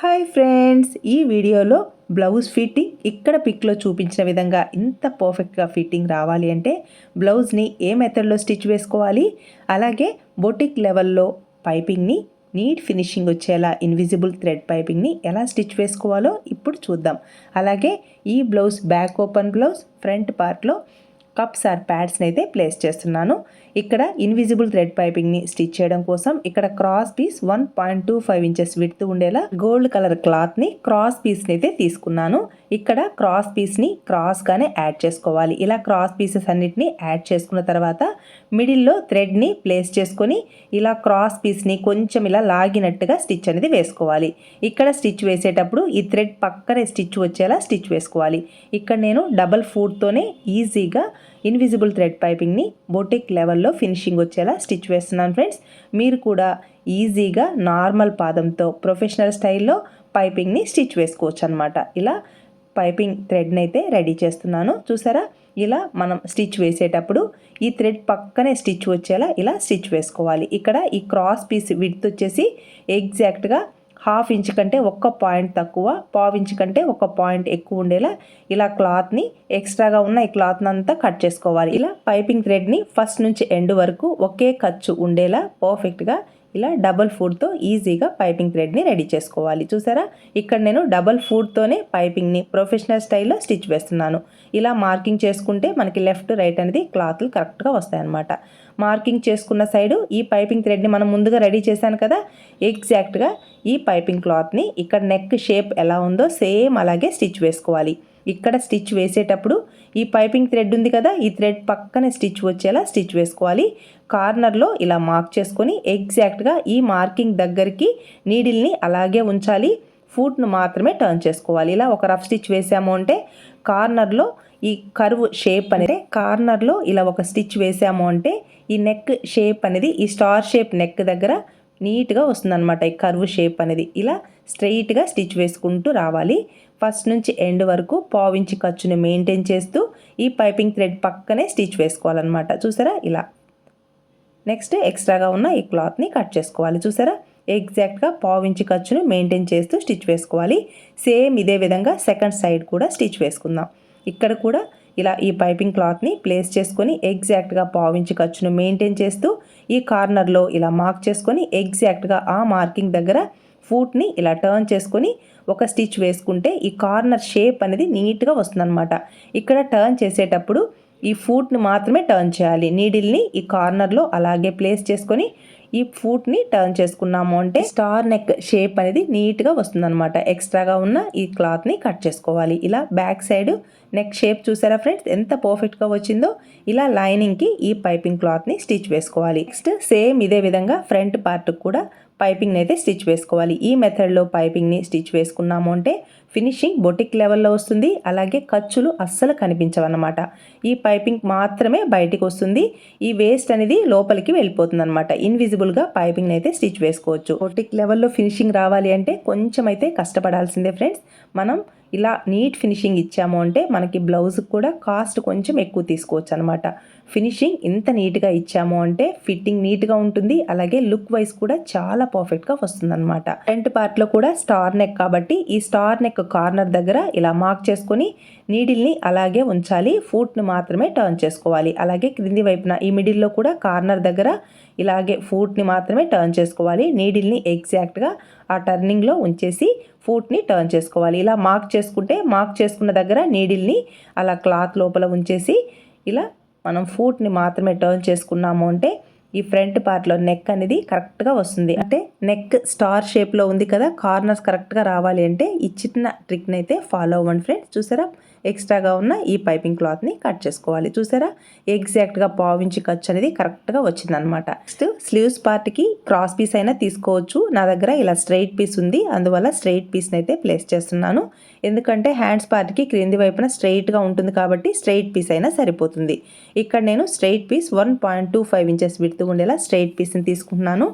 Hi friends ఈ వీడియోలో blouse fitting ఇక్కడ పిక్లో చూపించిన విధంగా ఇంత పర్ఫెక్ట్గా ఫిట్టింగ్ రావాలి అంటే బ్లౌజ్ని ఏ మెథడ్లో స్టిచ్ వేసుకోవాలి? అలాగే బొటిక్ లెవెల్లో పైపింగ్ని నీట్ ఫినిషింగ్ వచ్చేలా ఇన్విజిబుల్ థ్రెడ్ పైపింగ్ని ఎలా స్టిచ్ వేసుకోవాలో ఇప్పుడు చూద్దాం. అలాగే ఈ blouse back open blouse front పార్ట్లో కప్స్ ఆర్ ప్యాడ్స్ని అయితే ప్లేస్ చేస్తున్నాను. ఇక్కడ ఇన్విజిబుల్ థ్రెడ్ పైపింగ్ని స్టిచ్ చేయడం కోసం ఇక్కడ cross piece one point two five inches width ఉండేలా గోల్డ్ కలర్ క్లాత్ని క్రాస్ పీస్ అయితే తీసుకున్నాను. ఇక్కడ క్రాస్ పీస్ని క్రాస్గానే యాడ్ చేసుకోవాలి. ఇలా క్రాస్ పీసెస్ అన్నిటిని యాడ్ చేసుకున్న తర్వాత మిడిల్లో థ్రెడ్ని ప్లేస్ చేసుకొని ఇలా క్రాస్ పీస్ని కొంచెం ఇలా లాగినట్టుగా స్టిచ్ అనేది వేసుకోవాలి. ఇక్కడ స్టిచ్ వేసేటప్పుడు ఈ థ్రెడ్ పక్కనే స్టిచ్ వచ్చేలా స్టిచ్ వేసుకోవాలి. ఇక్కడ నేను డబల్ ఫూడ్తోనే ఈజీగా ఇన్విజిబుల్ థ్రెడ్ పైపింగ్ని బొటిక్ లెవెల్లో ఫినిషింగ్ వచ్చేలా స్టిచ్ వేస్తున్నాను ఫ్రెండ్స్ మీరు కూడా ఈజీగా నార్మల్ పాదంతో ప్రొఫెషనల్ స్టైల్లో పైపింగ్ని స్టిచ్ వేసుకోవచ్చు అనమాట ఇలా పైపింగ్ థ్రెడ్ని అయితే రెడీ చేస్తున్నాను. చూసారా? ఇలా మనం స్టిచ్ వేసేటప్పుడు ఈ థ్రెడ్ పక్కనే స్టిచ్ వచ్చేలా ఇలా స్టిచ్ వేసుకోవాలి. ఇక్కడ ఈ క్రాస్ పీస్ విడ్త్ వచ్చేసి ఎగ్జాక్ట్గా హాఫ్ ఇంచ్ కంటే ఒక్క పాయింట్ తక్కువ పావు ఇంచ్ కంటే ఒక పాయింట్ ఎక్కువ ఉండేలా ఇలా క్లాత్ని ఎక్స్ట్రాగా ఉన్న ఈ క్లాత్ని అంతా కట్ చేసుకోవాలి. ఇలా పైపింగ్ థ్రెడ్ని ఫస్ట్ నుంచి ఎండ్ వరకు ఒకే ఖర్చు ఉండేలా పర్ఫెక్ట్గా ఇలా డబల్ ఫుడ్తో ఈజీగా పైపింగ్ థ్రెడ్ని రెడీ చేసుకోవాలి. చూసారా? ఇక్కడ నేను డబల్ ఫుడ్తోనే పైపింగ్ని ప్రొఫెషనల్ స్టైల్లో స్టిచ్ వేస్తున్నాను. ఇలా మార్కింగ్ చేసుకుంటే మనకి లెఫ్ట్ రైట్ అనేది క్లాత్లు కరెక్ట్గా వస్తాయన్నమాట. మార్కింగ్ చేసుకున్న సైడు ఈ పైపింగ్ థ్రెడ్ని మనం ముందుగా రెడీ చేశాను కదా? ఎగ్జాక్ట్గా ఈ పైపింగ్ క్లాత్ని ఇక్కడ నెక్ షేప్ ఎలా ఉందో సేమ్ అలాగే స్టిచ్ వేసుకోవాలి. ఇక్కడ స్టిచ్ వేసేటప్పుడు ఈ పైపింగ్ థ్రెడ్ ఉంది కదా ఈ థ్రెడ్ పక్కనే స్టిచ్ వచ్చేలా స్టిచ్ వేసుకోవాలి. కార్నర్లో ఇలా మార్క్ చేసుకొని ఎగ్జాక్ట్గా ఈ మార్కింగ్ దగ్గరికి నీడిల్ని అలాగే ఉంచాలి. ఫూట్ను మాత్రమే టర్న్ చేసుకోవాలి. ఇలా ఒక రఫ్ స్టిచ్ వేసాము అంటే కార్నర్లో ఈ కర్వ్ షేప్ అనేది కార్నర్లో ఇలా ఒక స్టిచ్ వేసాము అంటే ఈ నెక్ షేప్ అనేది ఈ స్టార్ షేప్ నెక్ దగ్గర నీట్గా వస్తుందన్నమాట ఈ కర్వ్ షేప్ అనేది. ఇలా స్ట్రెయిట్గా స్టిచ్ వేసుకుంటూ రావాలి. ఫస్ట్ నుంచి ఎండ్ వరకు పావించి ఖర్చుని మెయింటైన్ చేస్తూ ఈ పైపింగ్ థ్రెడ్ పక్కనే స్టిచ్ వేసుకోవాలన్నమాట. చూసారా? ఇలా. నెక్స్ట్ ఎక్స్ట్రాగా ఉన్న ఈ క్లాత్ని కట్ చేసుకోవాలి. చూసారా? ఎగ్జాక్ట్గా పావించి ఖర్చును మెయింటైన్ చేస్తూ స్టిచ్ వేసుకోవాలి. సేమ్ ఇదే విధంగా సెకండ్ సైడ్ కూడా స్టిచ్ వేసుకుందాం. ఇక్కడ కూడా ఇలా ఈ పైపింగ్ క్లాత్ని ప్లేస్ చేసుకొని ఎగ్జాక్ట్గా పావించి ఖర్చును మెయింటైన్ చేస్తూ ఈ కార్నర్లో ఇలా మార్క్ చేసుకొని ఎగ్జాక్ట్గా ఆ మార్కింగ్ దగ్గర ఫూట్ని ఇలా టర్న్ చేసుకొని ఒక స్టిచ్ వేసుకుంటే ఈ కార్నర్ షేప్ అనేది నీట్గా వస్తుందన్నమాట. ఇక్కడ టర్న్ చేసేటప్పుడు ఈ ఫూట్ని మాత్రమే టర్న్ చేయాలి. నీడిల్ని ఈ కార్నర్లో అలాగే ప్లేస్ చేసుకొని ఈ ఫూట్ని టర్న్ చేసుకున్నాము అంటే స్టార్ నెక్ షేప్ అనేది నీట్గా వస్తుందన్నమాట. ఎక్స్ట్రాగా ఉన్న ఈ క్లాత్ని కట్ చేసుకోవాలి. ఇలా బ్యాక్ సైడ్ నెక్ షేప్ చూసారా ఫ్రెండ్స్? ఎంత పర్ఫెక్ట్గా వచ్చిందో ఇలా లైనింగ్కి ఈ పైపింగ్ క్లాత్ని స్టిచ్ వేసుకోవాలి. నెక్స్ట్ సేమ్ ఇదే విధంగా ఫ్రంట్ పార్ట్కి కూడా పైపింగ్ని అయితే స్టిచ్ వేసుకోవాలి. ఈ మెథడ్లో పైపింగ్ని స్టిచ్ వేసుకున్నాము అంటే ఫినిషింగ్ బొటిక్ లెవెల్లో వస్తుంది. అలాగే ఖర్చులు అస్సలు కనిపించవన్నమాట. ఈ పైపింగ్ మాత్రమే బయటికి వస్తుంది. ఈ వేస్ట్ అనేది లోపలికి వెళ్ళిపోతుంది అనమాట ఇన్విజిబుల్గా పైపింగ్ని అయితే స్టిచ్ వేసుకోవచ్చు. బొటిక్ లెవెల్లో ఫినిషింగ్ రావాలి అంటే కొంచెం అయితే కష్టపడాల్సిందే ఫ్రెండ్స్. మనం ఇలా నీట్ ఫినిషింగ్ ఇచ్చాము అంటే మనకి బ్లౌజ్కి కూడా కాస్ట్ కొంచెం ఎక్కువ తీసుకోవచ్చు అనమాట ఫినిషింగ్ ఇంత నీట్గా ఇచ్చాము అంటే ఫిట్టింగ్ నీట్గా ఉంటుంది. అలాగే లుక్ వైజ్ కూడా చాలా పర్ఫెక్ట్గా వస్తుందన్నమాట. ఫ్రంట్ పార్ట్లో కూడా స్టార్ నెక్ కాబట్టి ఈ స్టార్ నెక్ కార్నర్ దగ్గర ఇలా మార్క్ చేసుకొని నీడిల్ని అలాగే ఉంచాలి. ఫూట్ని మాత్రమే టర్న్ చేసుకోవాలి. అలాగే క్రింది వైపున ఈ మిడిల్లో కూడా కార్నర్ దగ్గర ఇలాగే ఫూట్ని మాత్రమే టర్న్ చేసుకోవాలి. నీడిల్ని ఎగ్జాక్ట్గా ఆ టర్నింగ్లో ఉంచేసి ఫూట్ని టర్న్ చేసుకోవాలి. ఇలా మార్క్ చేసుకుంటే మార్క్ చేసుకున్న దగ్గర నీడిల్ని అలా క్లాత్ లోపల ఉంచేసి ఇలా మనం ఫూట్ని మాత్రమే టర్న్ చేసుకున్నాము అంటే ఈ ఫ్రంట్ పార్ట్లో నెక్ అనేది కరెక్ట్గా వస్తుంది. అంటే నెక్ స్టార్ షేప్లో ఉంది కదా కార్నర్స్ కరెక్ట్గా రావాలి అంటే ఈ చిన్న ట్రిక్ని అయితే ఫాలో అవ్వండి ఫ్రెండ్స్ చూసారా? ఎక్స్ట్రాగా ఉన్న ఈ పైపింగ్ క్లాత్ని కట్ చేసుకోవాలి. చూసారా? ఎగ్జాక్ట్గా పావించి ఖర్చు అనేది కరెక్ట్గా వచ్చిందనమాట నెక్స్ట్ స్లీవ్స్ పార్ట్కి క్రాస్ పీస్ అయినా తీసుకోవచ్చు. నా దగ్గర ఇలా స్ట్రైట్ పీస్ ఉంది. అందువల్ల స్ట్రైట్ పీస్ని అయితే ప్లేస్ చేస్తున్నాను. ఎందుకంటే హ్యాండ్స్ పార్ట్కి క్రింది వైపున స్ట్రైట్గా ఉంటుంది కాబట్టి స్ట్రైట్ పీస్ అయినా సరిపోతుంది. ఇక్కడ నేను straight piece one point two five inches విడుతూ ఉండేలా స్ట్రైట్ పీస్ని తీసుకుంటున్నాను.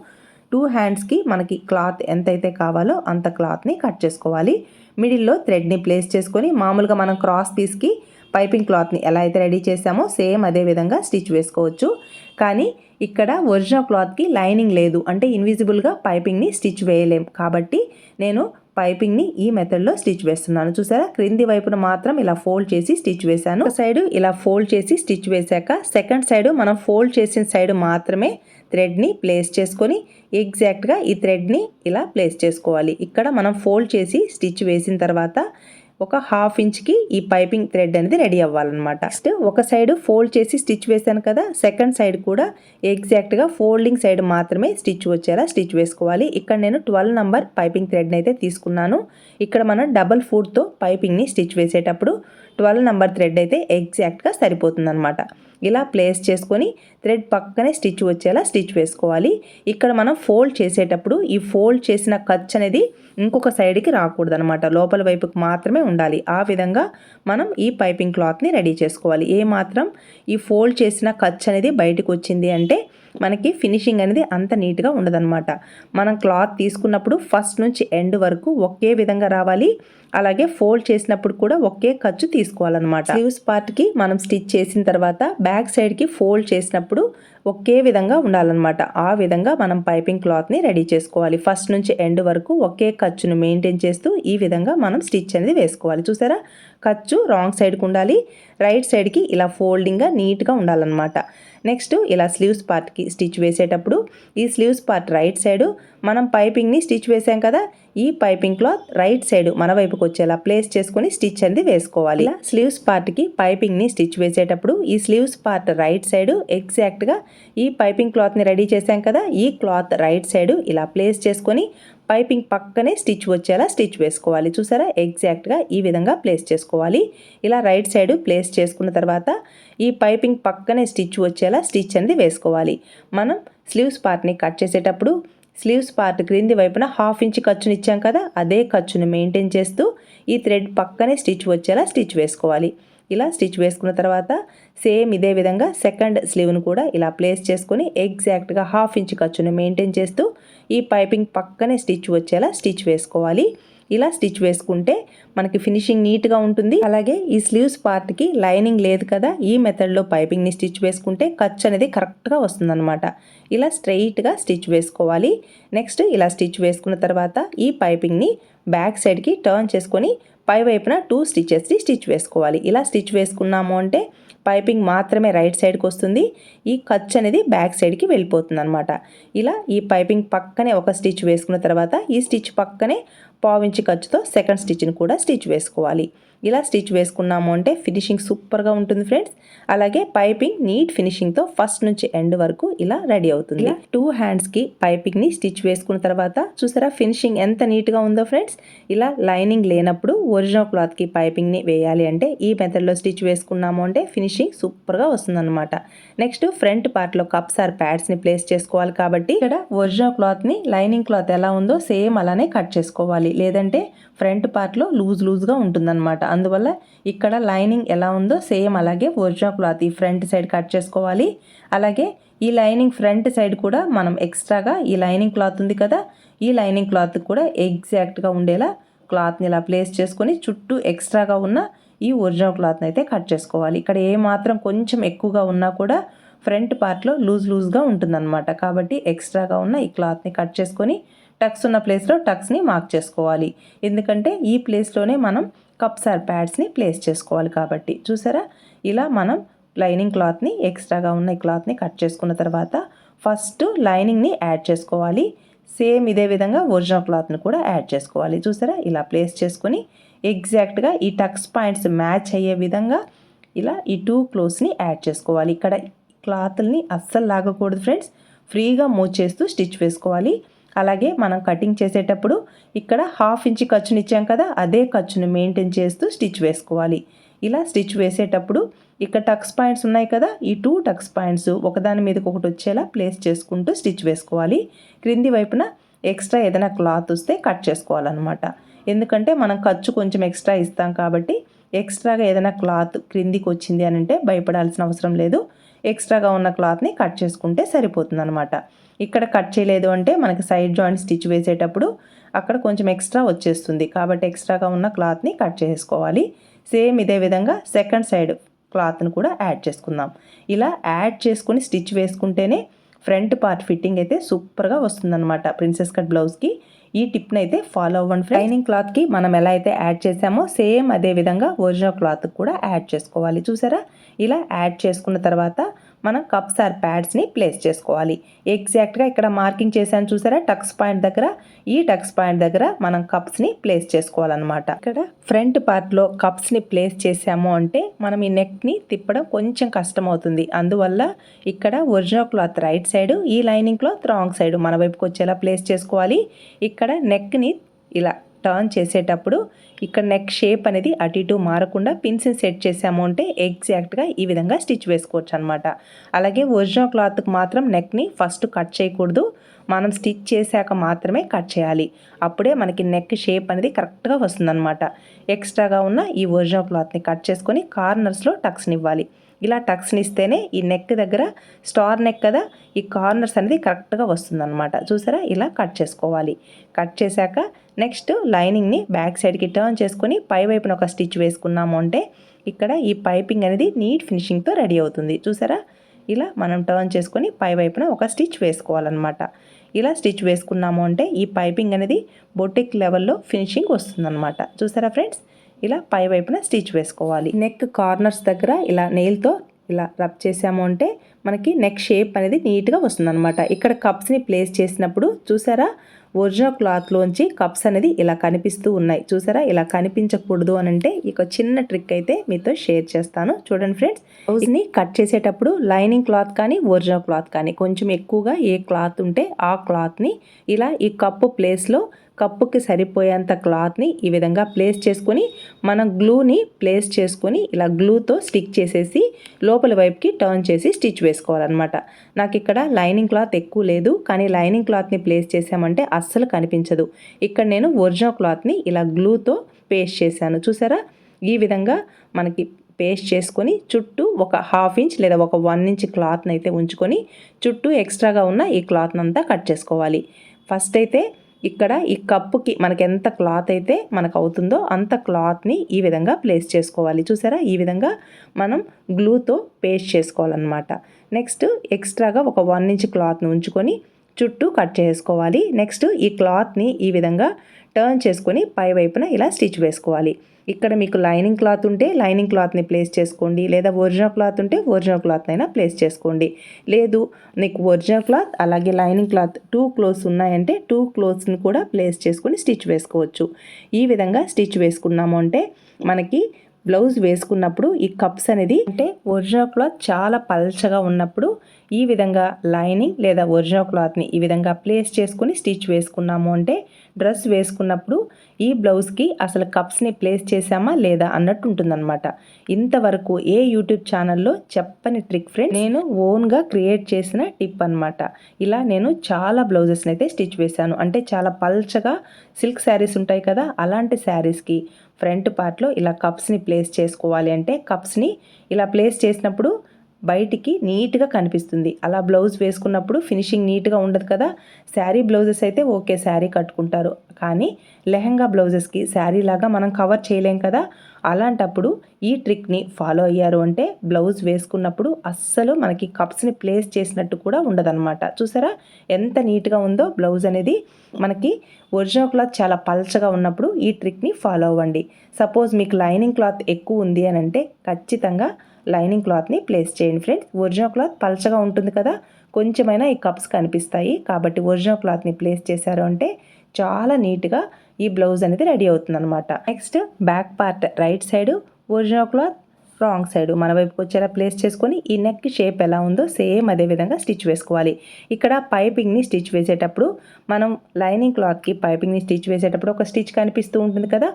టూ హ్యాండ్స్కి మనకి క్లాత్ ఎంతైతే కావాలో అంత క్లాత్ని కట్ చేసుకోవాలి. మిడిల్లో థ్రెడ్ని ప్లేస్ చేసుకొని మామూలుగా మనం క్రాస్ పీస్కి పైపింగ్ క్లాత్ని ఎలా అయితే రెడీ చేసామో సేమ్ అదే విధంగా స్టిచ్ వేసుకోవచ్చు. కానీ ఇక్కడ ఒరిజినల్ క్లాత్కి లైనింగ్ లేదు. అంటే ఇన్విజిబుల్గా పైపింగ్ని స్టిచ్ వేయలేం. కాబట్టి నేను పైపింగ్ని ఈ మెథడ్లో స్టిచ్ వేస్తున్నాను. చూసారా? క్రింది వైపున మాత్రం ఇలా ఫోల్డ్ చేసి స్టిచ్ వేశాను. ఒక సైడ్ ఇలా ఫోల్డ్ చేసి స్టిచ్ వేశాక సెకండ్ సైడ్ మనం ఫోల్డ్ చేసిన సైడ్ మాత్రమే థ్రెడ్ని ప్లేస్ చేసుకొని ఎగ్జాక్ట్గా ఈ థ్రెడ్ని ఇలా ప్లేస్ చేసుకోవాలి. ఇక్కడ మనం ఫోల్డ్ చేసి స్టిచ్ వేసిన తర్వాత ఒక హాఫ్ ఇంచ్కి ఈ పైపింగ్ థ్రెడ్ అనేది రెడీ అవ్వాలన్నమాట. నెక్స్ట్ ఒక సైడ్ ఫోల్డ్ చేసి స్టిచ్ వేసాను కదా సెకండ్ సైడ్ కూడా ఎగ్జాక్ట్గా ఫోల్డింగ్ సైడ్ మాత్రమే స్టిచ్ వచ్చేలా స్టిచ్ వేసుకోవాలి. ఇక్కడ నేను ట్వెల్వ్ నంబర్ పైపింగ్ థ్రెడ్ని అయితే తీసుకున్నాను. ఇక్కడ మనం డబల్ ఫుడ్తో పైపింగ్ని స్టిచ్ వేసేటప్పుడు ట్వెల్వ్ నెంబర్ థ్రెడ్ అయితే ఎగ్జాక్ట్గా సరిపోతుందనమాట ఇలా ప్లేస్ చేసుకొని థ్రెడ్ పక్కనే స్టిచ్ వచ్చేలా స్టిచ్ వేసుకోవాలి. ఇక్కడ మనం ఫోల్డ్ చేసేటప్పుడు ఈ ఫోల్డ్ చేసిన ఖర్చు అనేది ఇంకొక సైడ్కి రాకూడదు అనమాట లోపల వైపుకి మాత్రమే ఉండాలి. ఆ విధంగా మనం ఈ పైపింగ్ క్లాత్ని రెడీ చేసుకోవాలి. ఏ మాత్రం ఈ ఫోల్డ్ చేసిన ఖర్చు అనేది బయటకు వచ్చింది అంటే మనకి ఫినిషింగ్ అనేది అంత నీట్గా ఉండదన్నమాట. మనం క్లాత్ తీసుకున్నప్పుడు ఫస్ట్ నుంచి ఎండ్ వరకు ఒకే విధంగా రావాలి. అలాగే ఫోల్డ్ చేసినప్పుడు కూడా ఒకే ఖర్చు తీసుకోవాలన్నమాట. స్లీవ్స్ పార్ట్కి మనం స్టిచ్ చేసిన తర్వాత బ్యాక్ సైడ్కి ఫోల్డ్ చేసినప్పుడు ఒకే విధంగా ఉండాలన్నమాట. ఆ విధంగా మనం పైపింగ్ క్లాత్ని రెడీ చేసుకోవాలి. ఫస్ట్ నుంచి ఎండ్ వరకు ఒకే ఖర్చును మెయింటైన్ చేస్తూ ఈ విధంగా మనం స్టిచ్ అనేది వేసుకోవాలి. చూసారా? ఖర్చు రాంగ్ సైడ్కి ఉండాలి. రైట్ సైడ్కి ఇలా ఫోల్డింగ్గా నీట్గా ఉండాలన్నమాట. నెక్స్ట్ ఇలా స్లీవ్స్ పార్ట్కి స్టిచ్ వేసేటప్పుడు ఈ స్లీవ్స్ పార్ట్ రైట్ సైడు మనం పైపింగ్ని స్టిచ్ వేసాం కదా ఈ పైపింగ్ క్లాత్ రైట్ సైడ్ మన వైపుకి వచ్చేలా ప్లేస్ చేసుకొని స్టిచ్ అనేది వేసుకోవాలి. ఇలా స్లీవ్స్ పార్ట్కి పైపింగ్ని స్టిచ్ వేసేటప్పుడు ఈ స్లీవ్స్ పార్ట్ రైట్ సైడ్ ఎగ్జాక్ట్గా ఈ పైపింగ్ క్లాత్ని రెడీ చేసాం కదా ఈ క్లాత్ రైట్ సైడ్ ఇలా ప్లేస్ చేసుకొని పైపింగ్ పక్కనే స్టిచ్ వచ్చేలా స్టిచ్ వేసుకోవాలి. చూసారా? ఎగ్జాక్ట్గా ఈ విధంగా ప్లేస్ చేసుకోవాలి. ఇలా రైట్ సైడ్ ప్లేస్ చేసుకున్న తర్వాత ఈ పైపింగ్ పక్కనే స్టిచ్ వచ్చేలా స్టిచ్ అనేది వేసుకోవాలి. మనం స్లీవ్స్ పార్ట్ని కట్ చేసేటప్పుడు స్లీవ్స్ పార్ట్ క్రింది వైపున హాఫ్ ఇంచ్ ఖర్చుని ఇచ్చాం కదా? అదే ఖర్చును మెయింటైన్ చేస్తూ ఈ థ్రెడ్ పక్కనే స్టిచ్ వచ్చేలా స్టిచ్ వేసుకోవాలి. ఇలా స్టిచ్ వేసుకున్న తర్వాత సేమ్ ఇదే విధంగా సెకండ్ స్లీవ్ను కూడా ఇలా ప్లేస్ చేసుకొని ఎగ్జాక్ట్గా హాఫ్ ఇంచ్ ఖర్చును మెయింటైన్ చేస్తూ ఈ పైపింగ్ పక్కనే స్టిచ్ వచ్చేలా స్టిచ్ వేసుకోవాలి. ఇలా స్టిచ్ వేసుకుంటే మనకి ఫినిషింగ్ నీట్గా ఉంటుంది. అలాగే ఈ స్లీవ్స్ పార్ట్కి లైనింగ్ లేదు కదా ఈ మెథడ్లో పైపింగ్ని స్టిచ్ వేసుకుంటే ఖర్చు అనేది కరెక్ట్గా వస్తుందన్నమాట. ఇలా స్ట్రెయిట్గా స్టిచ్ వేసుకోవాలి. నెక్స్ట్ ఇలా స్టిచ్ వేసుకున్న తర్వాత ఈ పైపింగ్ని బ్యాక్ సైడ్కి టర్న్ చేసుకొని పై వైపున టూ స్టిచెస్ని స్టిచ్ వేసుకోవాలి. ఇలా స్టిచ్ వేసుకున్నాము అంటే పైపింగ్ మాత్రమే రైట్ సైడ్కి వస్తుంది. ఈ ఖర్చు అనేది బ్యాక్ సైడ్కి వెళ్ళిపోతుంది అనమాట ఇలా ఈ పైపింగ్ పక్కనే ఒక స్టిచ్ వేసుకున్న తర్వాత ఈ స్టిచ్ పక్కనే పావించి ఖర్చుతో సెకండ్ స్టిచ్ని కూడా స్టిచ్ వేసుకోవాలి. ఇలా స్టిచ్ వేసుకున్నాము అంటే ఫినిషింగ్ సూపర్గా ఉంటుంది ఫ్రెండ్స్. అలాగే పైపింగ్ నీట్ ఫినిషింగ్తో ఫస్ట్ నుంచి ఎండ్ వరకు ఇలా రెడీ అవుతుంది. టూ హ్యాండ్స్కి పైపింగ్ని స్టిచ్ వేసుకున్న తర్వాత చూసారా ఫినిషింగ్ ఎంత నీట్గా ఉందో ఫ్రెండ్స్. ఇలా లైనింగ్ లేనప్పుడు ఒరిజినల్ క్లాత్కి పైపింగ్ని వేయాలి అంటే ఈ మెథడ్లో స్టిచ్ వేసుకున్నాము అంటే ఫినిషింగ్ సూపర్గా వస్తుందన్నమాట. నెక్స్ట్ ఫ్రంట్ పార్ట్లో కప్స్ ఆర్ ప్యాడ్స్ని ప్లేస్ చేసుకోవాలి కాబట్టి ఇక్కడ ఒరిజినల్ క్లాత్ని లైనింగ్ క్లాత్ ఎలా ఉందో సేమ్ అలానే కట్ చేసుకోవాలి. లేదంటే ఫ్రంట్ పార్ట్లో లూజ్ లూజ్గా ఉంటుందన్నమాట. అందువల్ల ఇక్కడ లైనింగ్ ఎలా ఉందో సేమ్ అలాగే ఒరిజినల్ క్లాత్ ఈ ఫ్రంట్ సైడ్ కట్ చేసుకోవాలి. అలాగే ఈ లైనింగ్ ఫ్రంట్ సైడ్ కూడా మనం ఎక్స్ట్రాగా ఈ లైనింగ్ క్లాత్ ఉంది కదా ఈ లైనింగ్ క్లాత్ కూడా ఎగ్జాక్ట్గా ఉండేలా క్లాత్ని ఇలా ప్లేస్ చేసుకొని చుట్టూ ఎక్స్ట్రాగా ఉన్న ఈ ఒరిజినల్ క్లాత్ని అయితే కట్ చేసుకోవాలి. ఇక్కడ ఏ మాత్రం కొంచెం ఎక్కువగా ఉన్నా కూడా ఫ్రంట్ పార్ట్లో లూజ్ లూజ్గా ఉంటుందన్నమాట. కాబట్టి ఎక్స్ట్రాగా ఉన్న ఈ క్లాత్ని కట్ చేసుకొని టక్స్ ఉన్న ప్లేస్లో టక్స్ని మార్క్ చేసుకోవాలి. ఎందుకంటే ఈ ప్లేస్లోనే మనం కప్స్ ఆర్ ప్యాడ్స్ని ప్లేస్ చేసుకోవాలి కాబట్టి. చూసారా? ఇలా మనం లైనింగ్ క్లాత్ని ఎక్స్ట్రాగా ఉన్న క్లాత్ని కట్ చేసుకున్న తర్వాత ఫస్ట్ లైనింగ్ని యాడ్ చేసుకోవాలి. సేమ్ ఇదే విధంగా ఒరిజినల్ క్లాత్ని కూడా యాడ్ చేసుకోవాలి. చూసారా? ఇలా ప్లేస్ చేసుకొని ఎగ్జాక్ట్గా ఈ టక్స్ పాయింట్స్ మ్యాచ్ అయ్యే విధంగా ఇలా ఈ టూ క్లోత్స్ని యాడ్ చేసుకోవాలి. ఇక్కడ క్లాత్ని అస్సలు లాగకూడదు ఫ్రెండ్స్. ఫ్రీగా మూవ్ చేస్తూ స్టిచ్ వేసుకోవాలి. అలాగే మనం కటింగ్ చేసేటప్పుడు ఇక్కడ హాఫ్ ఇంచ్ ఖర్చుని ఇచ్చాం కదా అదే ఖర్చును మెయింటైన్ చేస్తూ స్టిచ్ వేసుకోవాలి. ఇలా స్టిచ్ వేసేటప్పుడు ఇక్కడ టక్స్ పాయింట్స్ ఉన్నాయి కదా ఈ టూ టక్స్ పాయింట్స్ ఒకదాని మీదకి ఒకటి వచ్చేలా ప్లేస్ చేసుకుంటూ స్టిచ్ వేసుకోవాలి. క్రింది వైపున ఎక్స్ట్రా ఏదైనా క్లాత్ వస్తే కట్ చేసుకోవాలన్నమాట. ఎందుకంటే మనం ఖర్చు కొంచెం ఎక్స్ట్రా ఇస్తాం కాబట్టి ఎక్స్ట్రాగా ఏదైనా క్లాత్ క్రిందికి వచ్చింది అని అంటే భయపడాల్సిన అవసరం లేదు. ఎక్స్ట్రాగా ఉన్న క్లాత్ని కట్ చేసుకుంటే సరిపోతుంది అనమాట ఇక్కడ కట్ చేయలేదు అంటే మనకి సైడ్ జాయింట్ స్టిచ్ వేసేటప్పుడు అక్కడ కొంచెం ఎక్స్ట్రా వచ్చేస్తుంది. కాబట్టి ఎక్స్ట్రాగా ఉన్న క్లాత్ని కట్ చేసుకోవాలి. సేమ్ ఇదే విధంగా సెకండ్ సైడ్ క్లాత్ని కూడా యాడ్ చేసుకుందాం. ఇలా యాడ్ చేసుకుని స్టిచ్ వేసుకుంటేనే ఫ్రంట్ పార్ట్ ఫిట్టింగ్ అయితే సూపర్గా వస్తుందన్నమాట ప్రిన్సెస్ కట్ బ్లౌజ్కి. ఈ టిప్ని అయితే ఫాలో అవ్వండి ఫ్రెండ్స్. లైనింగ్ క్లాత్కి మనం ఎలా అయితే యాడ్ చేసామో సేమ్ అదే విధంగా ఒరిజినల్ క్లాత్ కూడా యాడ్ చేసుకోవాలి. చూసారా? ఇలా యాడ్ చేసుకున్న తర్వాత మనం కప్స్ ఆర్ ప్యాడ్స్ని ప్లేస్ చేసుకోవాలి. ఎగ్జాక్ట్గా ఇక్కడ మార్కింగ్ చేశాను చూసారా? టక్స్ పాయింట్ దగ్గర ఈ టక్స్ పాయింట్ దగ్గర మనం కప్స్ని ప్లేస్ చేసుకోవాలన్నమాట. ఇక్కడ ఫ్రంట్ పార్ట్లో కప్స్ని ప్లేస్ చేసాము అంటే మనం ఈ నెక్ని తిప్పడం కొంచెం కష్టం అవుతుంది అందువల్ల ఇక్కడ ఒరిజినల్ క్లాత్ రైట్ సైడ్ ఈ లైనింగ్ క్లాత్ రాంగ్ సైడ్ మన వైపుకి వచ్చేలా ప్లేస్ చేసుకోవాలి. ఇక్కడ నెక్ని ఇలా టర్న్ చేసేటప్పుడు ఇక్కడ నెక్ షేప్ అనేది అటు ఇటు మారకుండా పిన్స్ని సెట్ చేసాము అంటే ఎగ్జాక్ట్గా ఈ విధంగా స్టిచ్ వేసుకోవచ్చు అనమాట అలాగే ఒరిజినల్ క్లాత్కి మాత్రం నెక్ని ఫస్ట్ కట్ చేయకూడదు. మనం స్టిచ్ చేశాక మాత్రమే కట్ చేయాలి. అప్పుడే మనకి నెక్ షేప్ అనేది కరెక్ట్గా వస్తుందన్నమాట. ఎక్స్ట్రాగా ఉన్న ఈ ఒరిజినల్ క్లాత్ని కట్ చేసుకొని కార్నర్స్లో టక్స్ని ఇవ్వాలి. ఇలా టక్స్ని ఇస్తేనే ఈ నెక్ దగ్గర స్టార్ నెక్ కదా ఈ కార్నర్స్ అనేది కరెక్ట్గా వస్తుందన్నమాట. చూసారా? ఇలా కట్ చేసుకోవాలి. కట్ చేశాక నెక్స్ట్ లైనింగ్ని బ్యాక్ సైడ్కి టర్న్ చేసుకొని పై వైపున ఒక స్టిచ్ వేసుకున్నాము అంటే ఇక్కడ ఈ పైపింగ్ అనేది నీట్ ఫినిషింగ్తో రెడీ అవుతుంది. చూసారా? ఇలా మనం టర్న్ చేసుకొని పై వైపున ఒక స్టిచ్ వేసుకోవాలన్నమాట. ఇలా స్టిచ్ వేసుకున్నాము అంటే ఈ పైపింగ్ అనేది బొటిక్ లెవెల్లో ఫినిషింగ్ వస్తుందన్నమాట. చూసారా ఫ్రెండ్స్? ఇలా పై వైపున స్టిచ్ వేసుకోవాలి. నెక్ కార్నర్స్ దగ్గర ఇలా నెయిల్తో ఇలా రబ్ చేసాము అంటే మనకి నెక్ షేప్ అనేది నీట్గా వస్తుందన్నమాట. ఇక్కడ కప్స్ని ప్లేస్ చేసినప్పుడు చూసారా? ఒరిజినల్ క్లాత్లోంచి కప్స్ అనేది ఇలా కనిపిస్తూ ఉన్నాయి. చూసారా? ఇలా కనిపించకూడదు అని అంటే ఇక చిన్న ట్రిక్ అయితే మీతో షేర్ చేస్తాను. చూడండి ఫ్రెండ్స్ బ్లౌజ్ని కట్ చేసేటప్పుడు లైనింగ్ క్లాత్ కానీ ఒరిజినల్ క్లాత్ కానీ కొంచెం ఎక్కువగా ఏ క్లాత్ ఉంటే ఆ క్లాత్ని ఇలా ఈ కప్పు ప్లేస్లో కప్పుకి సరిపోయేంత క్లాత్ని ఈ విధంగా ప్లేస్ చేసుకొని మనం గ్లూని ప్లేస్ చేసుకొని ఇలా గ్లూతో స్టిక్ చేసేసి లోపల వైపుకి టర్న్ చేసి స్టిచ్ వేసుకోవాలన్నమాట. నాకు ఇక్కడ లైనింగ్ క్లాత్ ఎక్కువ లేదు కానీ లైనింగ్ క్లాత్ని ప్లేస్ చేసామంటే అస్సలు కనిపించదు. ఇక్కడ నేను ఒరిజినల్ క్లాత్ని ఇలా గ్లూతో పేస్ట్ చేశాను. చూసారా? ఈ విధంగా మనకి పేస్ట్ చేసుకొని చుట్టూ ఒక హాఫ్ ఇంచ్ లేదా ఒక వన్ ఇంచ్ క్లాత్ని అయితే ఉంచుకొని చుట్టూ ఎక్స్ట్రాగా ఉన్న ఈ క్లాత్ని అంతా కట్ చేసుకోవాలి. ఫస్ట్ అయితే ఇక్కడ ఈ కప్పుకి మనకి ఎంత క్లాత్ అయితే మనకు అవుతుందో అంత క్లాత్ని ఈ విధంగా ప్లేస్ చేసుకోవాలి. చూసారా? ఈ విధంగా మనం గ్లూతో పేస్ట్ చేసుకోవాలన్నమాట. నెక్స్ట్ ఎక్స్ట్రాగా ఒక వన్ ఇంచ్ క్లాత్ని ఉంచుకొని చుట్టూ కట్ చేసుకోవాలి. నెక్స్ట్ ఈ క్లాత్ని ఈ విధంగా టర్న్ చేసుకొని పై వైపున ఇలా స్టిచ్ వేసుకోవాలి. ఇక్కడ మీకు లైనింగ్ క్లాత్ ఉంటే లైనింగ్ క్లాత్ని ప్లేస్ చేసుకోండి. లేదా ఒరిజినల్ క్లాత్ ఉంటే ఒరిజినల్ క్లాత్ అయినా ప్లేస్ చేసుకోండి. లేదు నీకు ఒరిజినల్ క్లాత్ అలాగే లైనింగ్ క్లాత్ టూ క్లోత్స్ ఉన్నాయంటే టూ క్లోత్స్ని కూడా ప్లేస్ చేసుకొని స్టిచ్ వేసుకోవచ్చు. ఈ విధంగా స్టిచ్ వేసుకున్నాము అంటే మనకి బ్లౌజ్ వేసుకున్నప్పుడు ఈ కప్స్ అనేది అంటే ఒరిజినల్ క్లాత్ చాలా పల్చగా ఉన్నప్పుడు ఈ విధంగా లైనింగ్ లేదా ఒరిజినల్ క్లాత్ని ఈ విధంగా ప్లేస్ చేసుకుని స్టిచ్ వేసుకున్నాము అంటే డ్రెస్ వేసుకున్నప్పుడు ఈ బ్లౌజ్కి అసలు కప్స్ని ప్లేస్ చేసామా లేదా అన్నట్టు ఉంటుందన్నమాట. ఇంతవరకు ఏ యూట్యూబ్ ఛానల్లో చెప్పని ట్రిక్ ఫ్రెండ్ నేను ఓన్గా క్రియేట్ చేసిన టిప్ అనమాట ఇలా నేను చాలా బ్లౌజెస్ని అయితే స్టిచ్ వేశాను. అంటే చాలా పల్చగా సిల్క్ శారీస్ ఉంటాయి కదా అలాంటి శారీస్కి ఫ్రంట్ పార్ట్లో ఇలా కప్స్ని ప్లేస్ చేసుకోవాలి అంటే కప్స్ని ఇలా ప్లేస్ చేసినప్పుడు బయటికి నీట్గా కనిపిస్తుంది. అలా బ్లౌజ్ వేసుకున్నప్పుడు ఫినిషింగ్ నీట్గా ఉండదు కదా. శారీ బ్లౌజెస్ అయితే ఓకే శారీ కట్టుకుంటారు. కానీ లెహంగా బ్లౌజెస్కి శారీ లాగా మనం కవర్ చేయలేం కదా. అలాంటప్పుడు ఈ ట్రిక్ని ఫాలో అయ్యారు అంటే బ్లౌజ్ వేసుకున్నప్పుడు అస్సలు మనకి కప్స్ని ప్లేస్ చేసినట్టు కూడా ఉండదన్నమాట. చూసారా? ఎంత నీట్గా ఉందో బ్లౌజ్ అనేది మనకి ఒరిజినల్ క్లాత్ చాలా పల్చగా ఉన్నప్పుడు ఈ ట్రిక్ని ఫాలో అవ్వండి. సపోజ్ మీకు లైనింగ్ క్లాత్ ఎక్కువ ఉంది అని అంటే ఖచ్చితంగా లైనింగ్ క్లాత్ని ప్లేస్ చేయండి ఫ్రెండ్స్. ఒరిజినల్ క్లాత్ పల్చగా ఉంటుంది కదా? కొంచెమైనా ఈ కప్స్ కనిపిస్తాయి. కాబట్టి ఒరిజినల్ క్లాత్ని ప్లేస్ చేశారు అంటే చాలా నీట్గా ఈ బ్లౌజ్ అనేది రెడీ అవుతుంది అనమాట next back part right side original cloth wrong side మన వైపుకి వచ్చేలా ప్లేస్ చేసుకొని ఈ నెక్ షేప్ ఎలా ఉందో సేమ్ అదే విధంగా స్టిచ్ వేసుకోవాలి. ఇక్కడ పైపింగ్ని స్టిచ్ వేసేటప్పుడు మనం లైనింగ్ క్లాత్కి పైపింగ్ని స్టిచ్ వేసేటప్పుడు ఒక స్టిచ్ కనిపిస్తూ ఉంటుంది కదా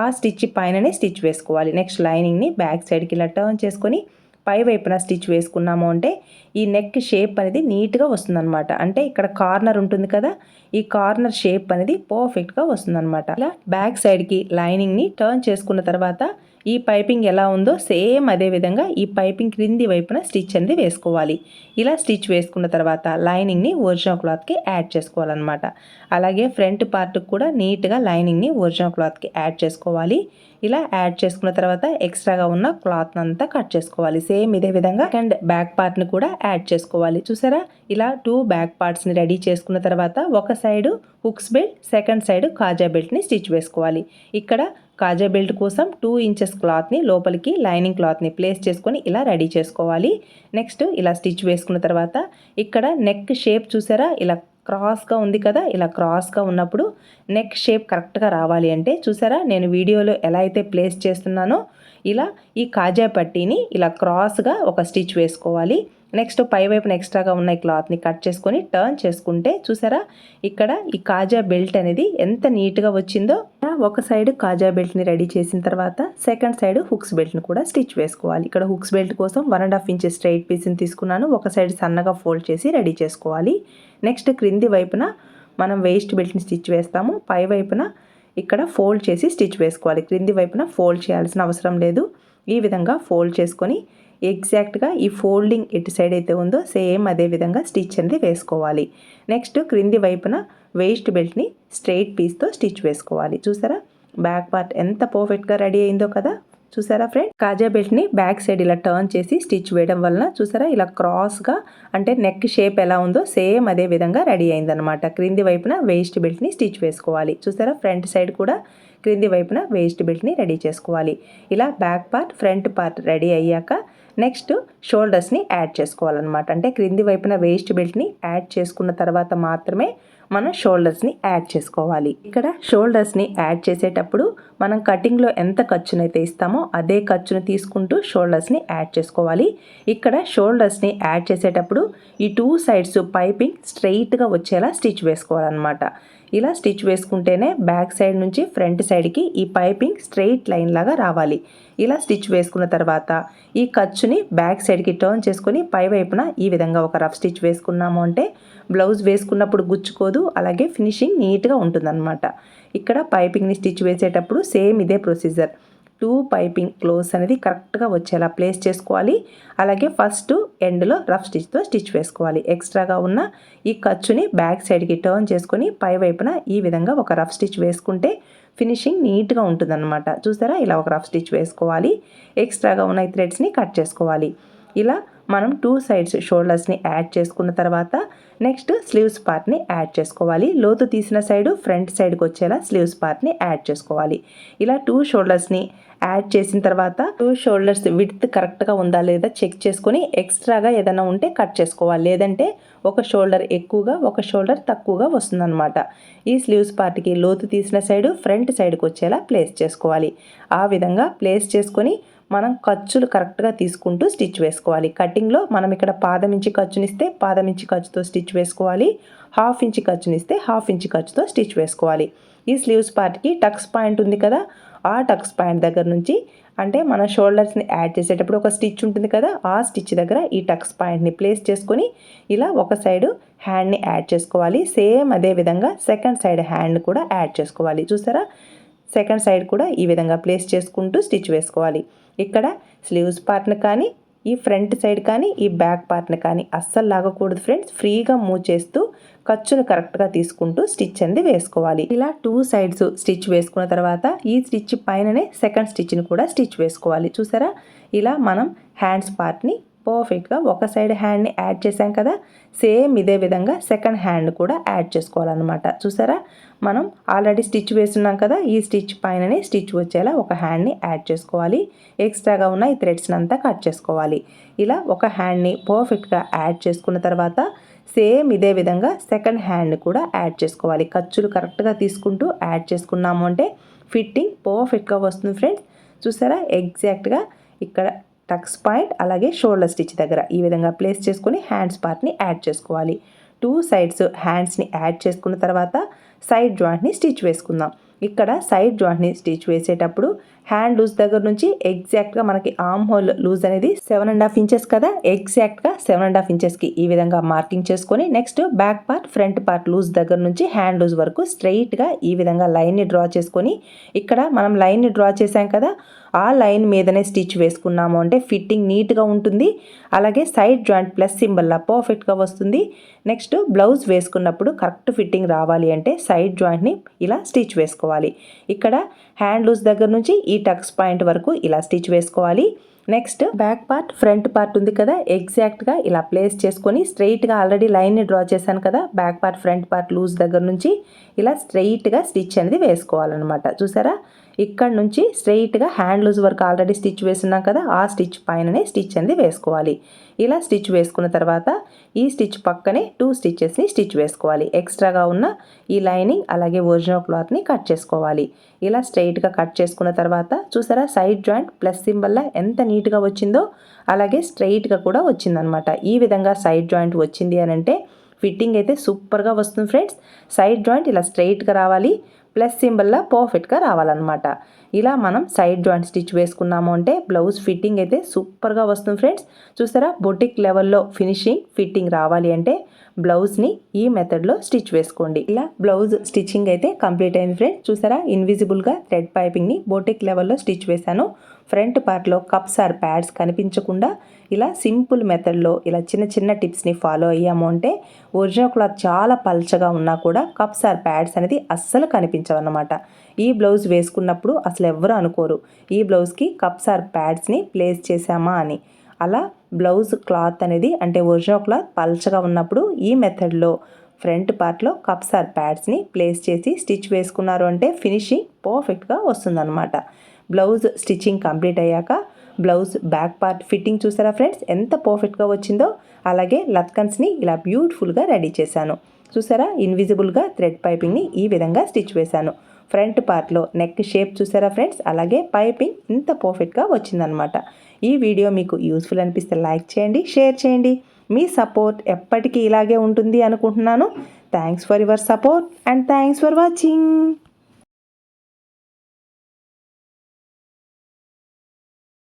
ఆ స్టిచ్ పైననే స్టిచ్ వేసుకోవాలి. నెక్స్ట్ లైనింగ్ని బ్యాక్ సైడ్కి ఇలా టర్న్ చేసుకొని పై వైపున స్టిచ్ వేసుకున్నాము అంటే ఈ నెక్ షేప్ అనేది నీట్గా వస్తుందన్నమాట. అంటే ఇక్కడ కార్నర్ ఉంటుంది కదా ఈ కార్నర్ షేప్ అనేది పర్ఫెక్ట్గా వస్తుందన్నమాట. ఇలా బ్యాక్ సైడ్కి లైనింగ్ని టర్న్ చేసుకున్న తర్వాత ఈ పైపింగ్ ఎలా ఉందో సేమ్ అదే విధంగా ఈ పైపింగ్ క్రింది వైపున స్టిచ్ అనేది వేసుకోవాలి. ఇలా స్టిచ్ వేసుకున్న తర్వాత లైనింగ్ని ఒరిజినల్ క్లాత్కి యాడ్ చేసుకోవాలన్నమాట. అలాగే ఫ్రంట్ పార్ట్కి కూడా నీట్గా లైనింగ్ని ఒరిజినల్ క్లాత్కి యాడ్ చేసుకోవాలి. ఇలా యాడ్ చేసుకున్న తర్వాత ఎక్స్ట్రాగా ఉన్న క్లాత్ అంతా కట్ చేసుకోవాలి. సేమ్ ఇదే విధంగా అండ్ బ్యాక్ పార్ట్ని కూడా యాడ్ చేసుకోవాలి. చూసారా? ఇలా టూ బ్యాక్ పార్ట్స్ని రెడీ చేసుకున్న తర్వాత ఒక side hooks belt second side కాజా బెల్ట్ని స్టిచ్ వేసుకోవాలి. ఇక్కడ కాజా బెల్ట్ కోసం టూ ఇంచెస్ క్లాత్ని లోపలికి లైనింగ్ క్లాత్ని ప్లేస్ చేసుకొని ఇలా రెడీ చేసుకోవాలి. నెక్స్ట్ ఇలా స్టిచ్ వేసుకున్న తర్వాత ఇక్కడ నెక్ షేప్ చూసారా? ఇలా క్రాస్గా ఉంది కదా ఇలా క్రాస్గా ఉన్నప్పుడు నెక్ షేప్ కరెక్ట్గా రావాలి అంటే చూసారా నేను వీడియోలో ఎలా అయితే ప్లేస్ చేస్తున్నానో ఇలా ఈ కాజా పట్టీని ఇలా క్రాస్గా ఒక స్టిచ్ వేసుకోవాలి. నెక్స్ట్ పై వైపున ఎక్స్ట్రాగా ఉన్న ఈ క్లాత్ని కట్ చేసుకొని టర్న్ చేసుకుంటే చూసారా ఇక్కడ ఈ కాజా బెల్ట్ అనేది ఎంత నీట్గా వచ్చిందో. ఒక సైడ్ కాజా బెల్ట్ని రెడీ చేసిన తర్వాత సెకండ్ సైడ్ హుక్స్ బెల్ట్ని కూడా స్టిచ్ వేసుకోవాలి. ఇక్కడ హుక్స్ బెల్ట్ కోసం one and half inches straight పీస్ని తీసుకున్నాను. ఒక సైడ్ సన్నగా ఫోల్డ్ చేసి రెడీ చేసుకోవాలి. నెక్స్ట్ క్రింది వైపున మనం వేస్ట్ బెల్ట్ని స్టిచ్ వేస్తాము. పై వైపున ఇక్కడ ఫోల్డ్ చేసి స్టిచ్ వేసుకోవాలి. క్రింది వైపున ఫోల్డ్ చేయాల్సిన అవసరం లేదు. ఈ విధంగా ఫోల్డ్ చేసుకొని ఎగ్జాక్ట్గా ఈ ఫోల్డింగ్ ఎటు సైడ్ అయితే ఉందో సేమ్ అదే విధంగా స్టిచ్ అనేది వేసుకోవాలి. నెక్స్ట్ క్రింది వైపున వేస్ట్ బెల్ట్ని స్ట్రెయిట్ పీస్తో స్టిచ్ వేసుకోవాలి. చూసారా? బ్యాక్ పార్ట్ ఎంత పర్ఫెక్ట్గా రెడీ అయిందో కదా? చూసారా ఫ్రెండ్ కాజా బెల్ట్ని బ్యాక్ సైడ్ ఇలా టర్న్ చేసి స్టిచ్ వేయడం వలన చూసారా? ఇలా క్రాస్గా అంటే నెక్ షేప్ ఎలా ఉందో సేమ్ అదే విధంగా రెడీ అయిందనమాట క్రింది వైపున వేస్ట్ బెల్ట్ని స్టిచ్ వేసుకోవాలి. చూసారా? ఫ్రంట్ సైడ్ కూడా క్రింది వైపున వేస్ట్ బెల్ట్ని రెడీ చేసుకోవాలి. ఇలా back part front part ready అయ్యాక నెక్స్ట్ షోల్డర్స్ని యాడ్ చేసుకోవాలన్నమాట. అంటే క్రింది వైపున వేస్ట్ బెల్ట్ని యాడ్ చేసుకున్న తర్వాత మాత్రమే మనం షోల్డర్స్ని యాడ్ చేసుకోవాలి. ఇక్కడ షోల్డర్స్ని యాడ్ చేసేటప్పుడు మనం కటింగ్లో ఎంత ఖర్చునైతే ఇస్తామో అదే ఖర్చును తీసుకుంటూ షోల్డర్స్ని యాడ్ చేసుకోవాలి. ఇక్కడ షోల్డర్స్ని యాడ్ చేసేటప్పుడు ఈ టూ సైడ్స్ పైపింగ్ స్ట్రైట్గా వచ్చేలా స్టిచ్ వేసుకోవాలన్నమాట. ఇలా స్టిచ్ వేసుకుంటేనే బ్యాక్ సైడ్ నుంచి ఫ్రంట్ సైడ్కి ఈ పైపింగ్ స్ట్రెయిట్ లైన్ లాగా రావాలి. ఇలా స్టిచ్ వేసుకున్న తర్వాత ఈ ఖర్చుని బ్యాక్ సైడ్కి టర్న్ చేసుకొని పై వైపున ఈ విధంగా ఒక రఫ్ స్టిచ్ వేసుకున్నాము అంటే బ్లౌజ్ వేసుకున్నప్పుడు గుచ్చుకోదు అలాగే ఫినిషింగ్ నీట్గా ఉంటుందన్నమాట. ఇక్కడ పైపింగ్ని స్టిచ్ వేసేటప్పుడు సేమ్ ఇదే ప్రొసీజర్. టూ పైపింగ్ క్లోజ్ అనేది కరెక్ట్గా వచ్చేలా ప్లేస్ చేసుకోవాలి. అలాగే ఫస్ట్ ఎండ్లో రఫ్ స్టిచ్తో స్టిచ్ వేసుకోవాలి. ఎక్స్ట్రాగా ఉన్న ఈ ఖర్చుని బ్యాక్ సైడ్కి టర్న్ చేసుకొని పై వైపున ఈ విధంగా ఒక రఫ్ స్టిచ్ వేసుకుంటే ఫినిషింగ్ నీట్గా ఉంటుందన్నమాట. చూసారా? ఇలా ఒక రఫ్ స్టిచ్ వేసుకోవాలి. ఎక్స్ట్రాగా ఉన్న ఈ థ్రెడ్స్ని కట్ చేసుకోవాలి. ఇలా మనం టూ సైడ్స్ షోల్డర్స్ని యాడ్ చేసుకున్న తర్వాత నెక్స్ట్ స్లీవ్స్ పార్ట్ని యాడ్ చేసుకోవాలి. లోతు తీసిన సైడ్ ఫ్రంట్ సైడ్కి వచ్చేలా స్లీవ్స్ పార్ట్ని యాడ్ చేసుకోవాలి. ఇలా టూ షోల్డర్స్ని యాడ్ చేసిన తర్వాత టూ షోల్డర్స్ విడ్త్ కరెక్ట్గా ఉందా లేదా చెక్ చేసుకొని ఎక్స్ట్రాగా ఏదైనా ఉంటే కట్ చేసుకోవాలి. లేదంటే ఒక షోల్డర్ ఎక్కువగా ఒక షోల్డర్ తక్కువగా వస్తుందన్నమాట. ఈ స్లీవ్స్ పార్ట్కి లోతు తీసిన సైడు ఫ్రంట్ సైడ్కి వచ్చేలా ప్లేస్ చేసుకోవాలి. ఆ విధంగా ప్లేస్ చేసుకొని మనం ఖర్చులు కరెక్ట్గా తీసుకుంటూ స్టిచ్ వేసుకోవాలి. కటింగ్లో మనం ఇక్కడ పాదం ఇంచి ఖర్చునిస్తే పాదం ఇంచి ఖర్చుతో స్టిచ్ వేసుకోవాలి. హాఫ్ ఇంచి ఖర్చునిస్తే హాఫ్ ఇంచి ఖర్చుతో స్టిచ్ వేసుకోవాలి. ఈ స్లీవ్స్ పార్ట్కి టక్స్ పాయింట్ ఉంది కదా ఆ టక్స్ పాయింట్ దగ్గర నుంచి అంటే మన షోల్డర్స్ని యాడ్ చేసేటప్పుడు ఒక స్టిచ్ ఉంటుంది కదా ఆ స్టిచ్ దగ్గర ఈ టక్స్ పాయింట్ని ప్లేస్ చేసుకొని ఇలా ఒక సైడు హ్యాండ్ని యాడ్ చేసుకోవాలి. సేమ్ అదే విధంగా సెకండ్ సైడ్ హ్యాండ్ కూడా యాడ్ చేసుకోవాలి. చూసారా? సెకండ్ సైడ్ కూడా ఈ విధంగా ప్లేస్ చేసుకుంటూ స్టిచ్ వేసుకోవాలి. ఇక్కడ స్లీవ్స్ పార్ట్ని కానీ ఈ ఫ్రంట్ సైడ్ కానీ ఈ బ్యాక్ పార్ట్ని కానీ అస్సలు లాగకూడదు ఫ్రెండ్స్. ఫ్రీగా మూవ్ చేస్తూ ఖర్చును కరెక్ట్గా తీసుకుంటూ స్టిచ్ అనేది వేసుకోవాలి. ఇలా టూ సైడ్స్ స్టిచ్ వేసుకున్న తర్వాత ఈ స్టిచ్ పైననే సెకండ్ స్టిచ్ని కూడా స్టిచ్ వేసుకోవాలి. చూసారా? ఇలా మనం హ్యాండ్స్ పార్ట్ని పర్ఫెక్ట్గా ఒక సైడ్ హ్యాండ్ని యాడ్ చేసాం కదా? సేమ్ ఇదే విధంగా సెకండ్ హ్యాండ్ కూడా యాడ్ చేసుకోవాలన్నమాట. చూసారా? మనం ఆల్రెడీ స్టిచ్ వేస్తున్నాం కదా? ఈ స్టిచ్ పైననే స్టిచ్ వచ్చేలా ఒక హ్యాండ్ని యాడ్ చేసుకోవాలి. ఎక్స్ట్రాగా ఉన్న ఈ థ్రెడ్స్ని అంతా కట్ చేసుకోవాలి. ఇలా ఒక హ్యాండ్ని పర్ఫెక్ట్గా యాడ్ చేసుకున్న తర్వాత సేమ్ ఇదే విధంగా సెకండ్ హ్యాండ్ కూడా యాడ్ చేసుకోవాలి. ఖర్చులు కరెక్ట్గా తీసుకుంటూ యాడ్ చేసుకున్నాము అంటే ఫిట్టింగ్ పర్ఫెక్ట్గా వస్తుంది ఫ్రెండ్స్. చూసారా? ఎగ్జాక్ట్గా ఇక్కడ టక్స్ పాయింట్ అలాగే షోల్డర్ స్టిచ్ దగ్గర ఈ విధంగా ప్లేస్ చేసుకొని హ్యాండ్స్ పార్ట్ని యాడ్ చేసుకోవాలి. టూ సైడ్స్ హ్యాండ్స్ని యాడ్ చేసుకున్న తర్వాత సైడ్ జాయింట్ని స్టిచ్ వేసుకుందాం. ఇక్కడ సైడ్ జాయింట్ని స్టిచ్ వేసేటప్పుడు హ్యాండ్ లూజ్ దగ్గర నుంచి ఎగ్జాక్ట్గా మనకి ఆర్మ్ హోల్ లూజ్ అనేది సెవెన్ అండ్ హాఫ్ ఇంచెస్ కదా? ఎగ్జాక్ట్గా సెవెన్ అండ్ హాఫ్ ఇంచెస్కి ఈ విధంగా మార్కింగ్ చేసుకొని next back part front part loose దగ్గర నుంచి హ్యాండ్ లూజ్ వరకు స్ట్రైట్గా ఈ విధంగా లైన్ని డ్రా చేసుకొని ఇక్కడ మనం లైన్ని డ్రా చేసాం కదా? ఆ లైన్ మీదనే స్టిచ్ వేసుకున్నాము అంటే ఫిట్టింగ్ నీట్గా ఉంటుంది. అలాగే సైడ్ జాయింట్ ప్లస్ సింబల్లా పర్ఫెక్ట్గా వస్తుంది. నెక్స్ట్ బ్లౌజ్ వేసుకున్నప్పుడు కరెక్ట్ ఫిట్టింగ్ రావాలి అంటే సైడ్ జాయింట్ని ఇలా స్టిచ్ వేసుకోవాలి. ఇక్కడ హ్యాండ్ లూజ్ దగ్గర నుంచి ఈ టక్స్ పాయింట్ వరకు ఇలా స్టిచ్ వేసుకోవాలి. Next back part front part ఉంది కదా ఎగ్జాక్ట్గా ఇలా ప్లేస్ చేసుకొని స్ట్రైట్గా ఆల్రెడీ లైన్ని డ్రా చేశాను కదా back part front part loose దగ్గర నుంచి ఇలా స్ట్రైట్గా స్టిచ్ అనేది వేసుకోవాలన్నమాట. చూసారా? ఇక్కడ నుంచి స్ట్రైట్గా హ్యాండ్ లూజ్ వరకు ఆల్రెడీ స్టిచ్ వేస్తున్నాం కదా ఆ స్టిచ్ పైననే స్టిచ్ అనేది వేసుకోవాలి. ఇలా స్టిచ్ వేసుకున్న తర్వాత ఈ స్టిచ్ పక్కనే టూ స్టిచ్చెస్ని స్టిచ్ వేసుకోవాలి. ఎక్స్ట్రాగా ఉన్న ఈ లైనింగ్ అలాగే ఒరిజినల్ క్లాత్ని కట్ చేసుకోవాలి. ఇలా స్ట్రైట్గా కట్ చేసుకున్న తర్వాత చూసారా సైడ్ జాయింట్ ప్లస్ సింబల్లా ఎంత నీట్గా వచ్చిందో అలాగే స్ట్రైట్గా కూడా వచ్చిందనమాట. ఈ విధంగా సైడ్ జాయింట్ వచ్చింది అని అంటే ఫిట్టింగ్ అయితే సూపర్గా వస్తుంది ఫ్రెండ్స్. సైడ్ జాయింట్ ఇలా స్ట్రైట్గా రావాలి. ప్లస్ సింబల్లా పర్ఫెక్ట్గా రావాలన్నమాట. ఇలా మనం సైడ్ జాయింట్ స్టిచ్ వేసుకున్నాము అంటే బ్లౌజ్ ఫిట్టింగ్ అయితే సూపర్గా వస్తుంది ఫ్రెండ్స్. చూసారా? బొటిక్ లెవెల్లో ఫినిషింగ్ ఫిట్టింగ్ రావాలి అంటే బ్లౌజ్ని ఈ మెథడ్లో స్టిచ్ వేసుకోండి. ఇలా బ్లౌజ్ స్టిచ్చింగ్ అయితే కంప్లీట్ అయింది ఫ్రెండ్స్. చూసారా? ఇన్విజిబుల్గా థ్రెడ్ పైపింగ్ని బొటిక్ లెవెల్లో స్టిచ్ వేశాను. ఫ్రంట్ పార్ట్లో కప్స్ ఆర్ ప్యాడ్స్ కనిపించకుండా ఇలా సింపుల్ మెథడ్లో ఇలా చిన్న చిన్న టిప్స్ని ఫాలో అయ్యాము అంటే ఒరిజినల్ క్లాత్ చాలా పల్చగా ఉన్నా కూడా కప్స్ ఆర్ ప్యాడ్స్ అనేది అస్సలు కనిపించవన్నమాట. ఈ బ్లౌజ్ వేసుకున్నప్పుడు అసలు ఎవరు అనుకోరు. ఈ బ్లౌజ్కి కప్స్ ఆర్ ప్యాడ్స్ని ప్లేస్ చేశామా అని. అలా బ్లౌజ్ క్లాత్ అనేది అంటే ఒరిజినల్ క్లాత్ పల్చగా ఉన్నప్పుడు ఈ మెథడ్లో ఫ్రంట్ పార్ట్లో కప్స్ ఆర్ ప్యాడ్స్ని ప్లేస్ చేసి స్టిచ్ వేసుకున్నారు అంటే ఫినిషింగ్ పర్ఫెక్ట్గా వస్తుందన్నమాట. బ్లౌజ్ స్టిచ్చింగ్ కంప్లీట్ అయ్యాక బ్లౌజ్ బ్యాక్ పార్ట్ ఫిట్టింగ్ చూసారా ఫ్రెండ్స్? ఎంత పర్ఫెక్ట్గా వచ్చిందో అలాగే లత్కన్స్ని ఇలా బ్యూటిఫుల్గా రెడీ చేశాను. చూసారా? ఇన్విజిబుల్గా థ్రెడ్ పైపింగ్ని ఈ విధంగా స్టిచ్ వేశాను. ఫ్రంట్ పార్ట్లో నెక్ షేప్ చూసారా ఫ్రెండ్స్? అలాగే పైపింగ్ ఇంత పర్ఫెక్ట్గా వచ్చిందనమాట ఈ వీడియో మీకు యూస్ఫుల్ అనిపిస్తే లైక్ చేయండి షేర్ చేయండి. మీ సపోర్ట్ ఎప్పటికీ ఇలాగే ఉంటుంది అనుకుంటున్నాను. Thanks for your support and thanks for watching